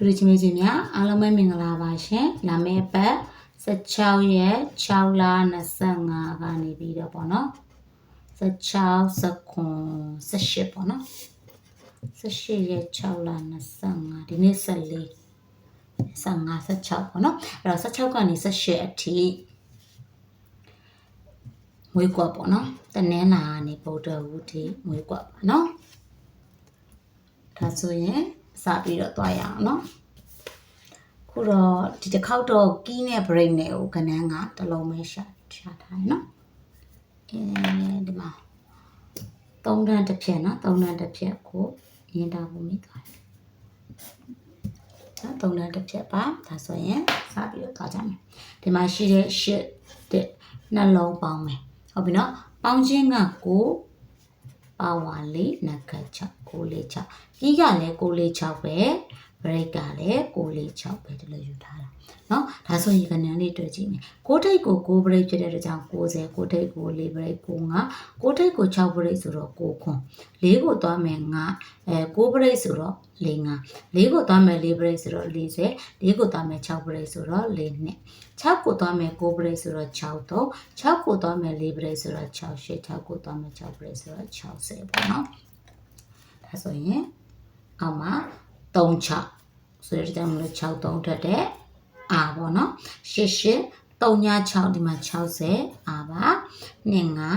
တူတူချင်းချင်းများအားလုံးပဲမင်္ဂလာပါရှင်လာမယ့်ပတ်16ရက်6လ25ကနေပြီးတော့ပေါ့နော်16 19 18ပေါ့နော်18ရက်6လ25ဒီနေ့14 15 16ပေါ့နော်အဲ့တော့16ကနေ18အထိမွေးကွက်ပေါ့နော်တနင်္လာကနေဗုဒ္ဓဝုထိမွေးကွက်ပါနော်ဒါဆိုရင် စပြီးတော့တွားရအောင်နော်ခုတော့ဒီတစ်ခေါက်တော့ကီးနဲ့ break နဲ့ကိုကနန်းကတစ်လုံးပဲရှာရှာထားရနော်အဲဒီမှာသုံးတန်းတစ်ဖြက်နော်သုံးတန်းတစ်ဖြက်ကိုရင်းတာဖို့မိသွားတယ်နော်သုံးတန်းတစ်ဖြက်ပါဒါဆိုရင်စပြီးတော့တွားကြမယ်ဒီမှာရှိတဲ့ shit တဲ့နှလုံးပေါင်းမယ်ဟုတ်ပြီနော်ပေါင်းခြင်းကကို ပါဝါလေးနက်ခတ်6 6လေး6ကြီးကလည်း6လေး6ပဲ break ကလည်း6လေး6ပဲဒီလိုယူထားတာเนาะဒါဆိုရင်ကနန်းလေးတွေ့ကြည့်မယ်6ထိပ်ကို6 break ဖြစ်တဲ့အတွက်ကြောင့်90 6ထိပ်ကို4 break 9 9ထိပ်ကို6 break ဆိုတော့9ခွန်4ကိုသွားမယ်9အဲ9 break ဆိုတော့4 9 4ကိုသွားမယ်4 break ဆိုတော့40 4ကိုသွားမယ်6 break ဆိုတော့4နှစ်6ကိုသွားမယ်9 break ဆိုတော့6 3 6ကိုသွားမယ်4 break ဆိုတော့6 8 6ကိုသွားမယ်6 break ဆိုတော့60ပေါ့နော်ဒါဆိုရင်အောက်မှာ 36ဆိုတဲ့ကြောင့်မလို့6 3ထွက်တဲ့အာပေါ့နော်ရှစ်ရှစ်3ည6ဒီမှာ60အာပါ2 5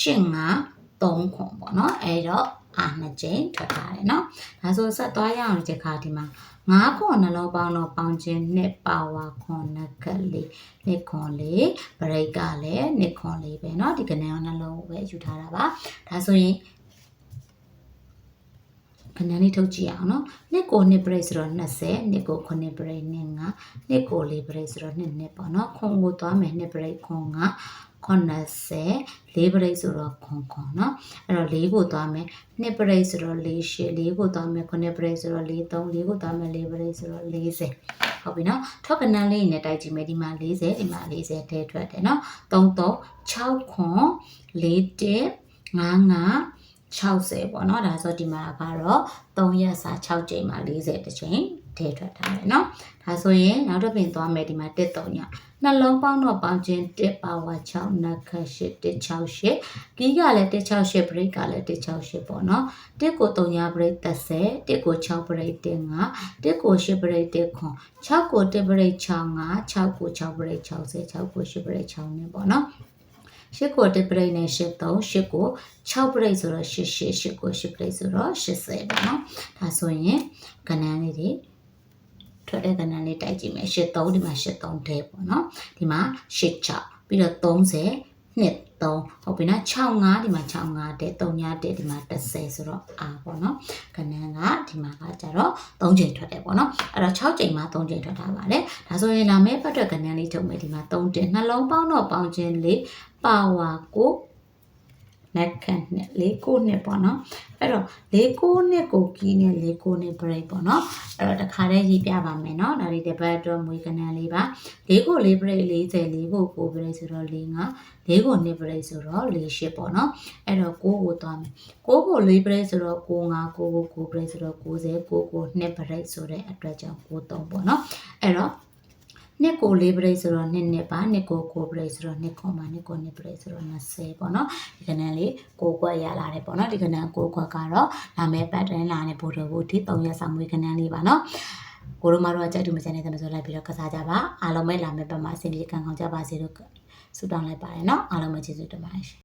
8 5 3ခွန်ပေါ့နော်အဲ့တော့အာနှစ်ကြိမ်ထွက်ထားတယ်နော်ဒါဆိုဆက်သွားရအောင်ဒီခါဒီမှာ9ခွန်နှလုံးပေါင်းတော့ပေါင်းခြင်းနှစ်ပါဝါခွန်နက်ကလေးနှစ်ခွန်လေးဘရိတ်ကလည်းနှစ်ခွန်လေးပဲเนาะဒီကနေနှလုံးကိုပဲယူထားတာပါဒါဆိုရင် ခဏလေးထုတ်ကြည့်အောင်နော်နှစ်ကိုနှစ် break ဆိုတော့20နှစ်ကို9 break နှစ်9နှစ်ကို4 break ဆိုတော့2နှစ်ပေါ့နော်ခွန်ကိုသွားမယ်နှစ် break ခွန်က80 4 break ဆိုတော့ခွန်ခွန်เนาะအဲ့တော့4ကိုသွားမယ်2 break ဆိုတော့4 8 4ကိုသွားမယ်9 break ဆိုတော့4 3 4ကိုသွားမယ်4 break ဆိုတော့40ဟုတ်ပြီเนาะထွက်ကနန်းလေးနဲ့တိုက်ကြည့်မယ်ဒီမှာ40ဒီမှာ40ထဲထွက်တယ်เนาะ3 3 6ခွန်4 1 5 5 60ပေါ့เนาะဒါဆိုဒီမှာကတော့3ရက်စာ6ချိန်မှာ40တစ်ချိန်ထည့်ထွက်ထားတယ်เนาะဒါဆိုရင်နောက်တစ်ပင်သွားမယ်ဒီမှာ1 3ညနှလုံးပေါင်းတော့ပေါင်းခြင်း1ပါဝါ6နက်ခတ်8 168ကီးကလည်း168 break ကလည်း168ပေါ့เนาะ1ကို3ည break 30 1ကို6 break 15 1ကို8 break 19 6ကို1 break 65 6ကို6 break 60 6ကို8 break 6နဲ့ပေါ့เนาะ 8ကိုတစ်ပရိတ်နဲ့83 8ကို6ပရိတ်ဆိုတော့88 8ကို8ပရိတ်ဆိုတော့80ပေါ့နော်ဒါဆိုရင်ကဏ္ဍလေးတွေထွက်တဲ့ကဏ္ဍလေးတိုက်ကြည့်မယ်83ဒီမှာ83ဒဲပေါ့နော်ဒီမှာ86ပြီးတော့30 နှစ်3ဟုတ်ပြီနော်65ဒီမှာ65တဲ့3ညတဲ့ဒီမှာ30ဆိုတော့အာပေါ့နော်ကဏ္ဍကဒီမှာကကြတော့3ချိန်ထွက်တယ်ပေါ့နော်အဲ့တော့6ချိန်မှာ3ချိန်ထွက်ထားပါတယ်ဒါဆိုရင်လာမယ့်ပတ်အတွက်ကဏ္ဍလေးထုတ်မယ်ဒီမှာ3တင်နှလုံးပေါင်းတော့ပေါင်းခြင်းလေးပါဝါကို နက်ကန်နဲ့လေးကိုနှစ်ပေါ့နော်အဲ့တော့လေးကိုနှစ်ကိုကီးနဲ့လေးကိုနှစ် break ပေါ့နော်အဲ့တော့တခါတည်းရေးပြပါမယ်နော်ဒါလေးတစ်ပတ်အတွက်မွေးကနန်းလေးပါလေးကိုလေး break 40လေးကိုကို break ဆိုတော့၄၅လေးကိုနှစ် break ဆိုတော့၄၈ပေါ့နော်အဲ့တော့ကိုကိုသွားမယ်ကိုကိုလေး break ဆိုတော့ကို၅ကိုကိုကို break ဆိုတော့90ကိုကိုနှစ် break ဆိုတဲ့အတွက်ကြောင့်ကို3ပေါ့နော်အဲ့တော့ နှစ်ကိုလေးပရိတ်ဆိုတော့နှစ်နှစ်ပါနှစ်ကိုကိုပရိတ်ဆိုတော့နှစ်ခွန်ပါနှစ်ကိုနှစ်ပရိတ်ဆိုတော့20ပေါ့နော်ဒီကနန်းလေးကိုကွက်ရလာတယ်ပေါ့နော်ဒီကနန်းကိုကွက်ကတော့နာမည်ပတ်တိုင်းလာနေပို့တော့ဘူးဒီ3ရက်ဆောင်မွေးကနန်းလေးပါနော်ကိုတို့မတို့အကြိုက်တူမစတဲ့သမဆိုလိုက်ပြီးတော့ကစားကြပါအားလုံးပဲလာမယ့်ပတ်မှာအဆင်ပြေကံကောင်းကြပါစေလို့ဆုတောင်းလိုက်ပါတယ်နော်အားလုံးပဲကျေးဇူးတင်ပါတယ်